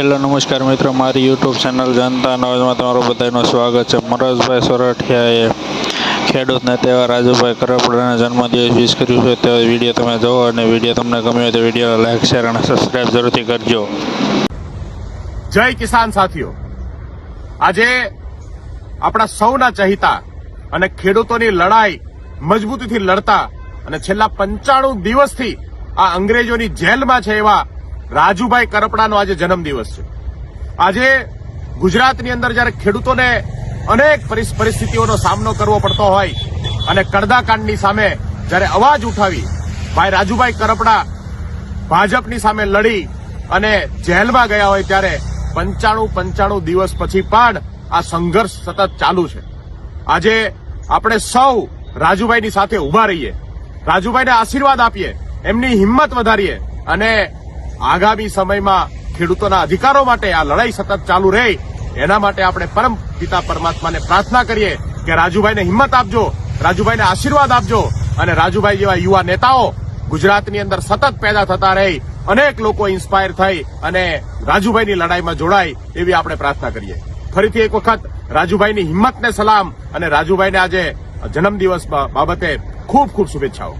Hello, નમસ્કાર મિત્રો. મારી યુટ્યુબ ચેનલ જનતા નોઝમાં તમારું બધાનું સ્વાગત છે. મનોજભાઈ સોરઠિયાએ ખેડૂતને તહેવાર રાજુભાઈ કરપડાના જન્મદિવસ વિશ કર્યું છે. તે વીડિયો તમે જુઓ અને વીડિયો તમને ગમ્યો હોય તો વીડિયો લાઈક, શેર અને સબસ્ક્રાઈબ જરૂરથી કરજો. જય કિસાન સાથીઓ. આજે આપણા સૌના ચહિતા અને ખેડૂતોની લડાઈ મજબૂતીથી લડતા અને છેલ્લા પંચાણું દિવસથી આ અંગ્રેજોની જેલમાં છે એવા રાજુભાઈ કરપડાનો આજે જન્મદિવસ છે. આજે ગુજરાતની અંદર જ્યારે ખેડૂતોને અનેક પરિસ- પરિસ્થિતિઓનો સામનો કરવો પડતો હોય અને કડદાકાંડની સામે જ્યારે અવાજ ઉઠાવી ભાઈ રાજુભાઈ કરપડા ભાજપની સામે લડી અને જેલમાં ગયા હોય ત્યારે પંચાણું પંચાણું દિવસ પછી પણ આ સંઘર્ષ સતત ચાલુ છે. આજે આપણે સૌ રાજુભાઈની સાથે ઊભા રહીએ. રાજુભાઈને આશીર્વાદ આપીએ. એમની હિંમત વધારીએ અને આગામી સમયમાં ખેડૂતોના અધિકારો માટે આ લડાઈ સતત ચાલુ રહે. એના માટે આપણે પરમ પિતા પરમાત્માને પ્રાર્થના કરીએ કે રાજુભાઈને હિંમત આપજો, રાજુભાઈને આશીર્વાદ આપજો અને રાજુભાઈ જેવા યુવા નેતાઓ ગુજરાતની અંદર સતત પેદા થતા રહી, અનેક લોકો ઇન્સ્પાયર થઈ અને રાજુભાઈની લડાઈમાં જોડાય એવી આપણે પ્રાર્થના કરીએ. ફરીથી એક વખત રાજુભાઈની હિંમતને સલામ અને રાજુભાઈને આજે જન્મદિવસ બાબતે ખૂબ ખૂબ શુભેચ્છાઓ.